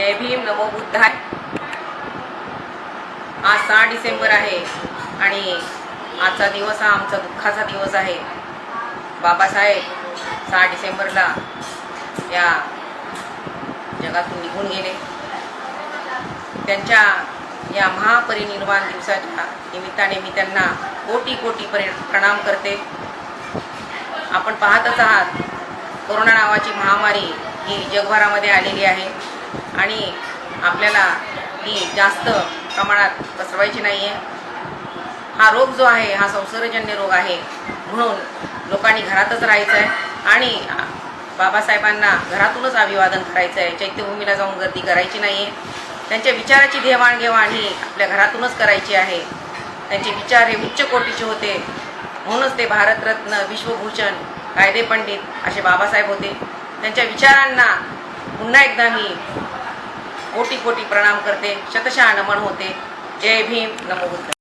जय भीम नमो बुद्धाय. आज सहा डिसेंबर आहे आणि आजचा दिवस हा आमचा दुःखाचा दिवस आहे. बाबासाहेब सहा डिसेंबरला या जगातून निघून गेले. त्यांच्या या महापरिनिर्वाण दिवसाच्या निमित्ताने मी त्यांना कोटी कोटी परि प्रणाम करते. आपण पाहतच आहात कोरोना नावाची महामारी ही जगभरामध्ये आलेली आहे. आणि आपल्याला ही जास्त प्रमाणात पसरवायची नाही आहे हा रोग जो आहे हा संसर्गजन्य रोग आहे म्हणून लोकांनी घरातच राहायचं आहे आणि बाबासाहेबांना घरातूनच अभिवादन करायचं आहे चैत्यभूमीला जाऊन गर्दी करायची नाही आहे त्यांच्या विचाराची देवाणघेवाण ही आपल्या घरातूनच करायची आहे. त्यांचे विचार हे उच्च कोटीचे होते. म्हणूनच ते भारतरत्न विश्वभूषण कायदे पंडित असे बाबासाहेब होते. त्यांच्या विचारांना पुन्हा एकदा मी कोटी कोटी प्रणाम करते. शतशः नमन होते. जय भीम. नमो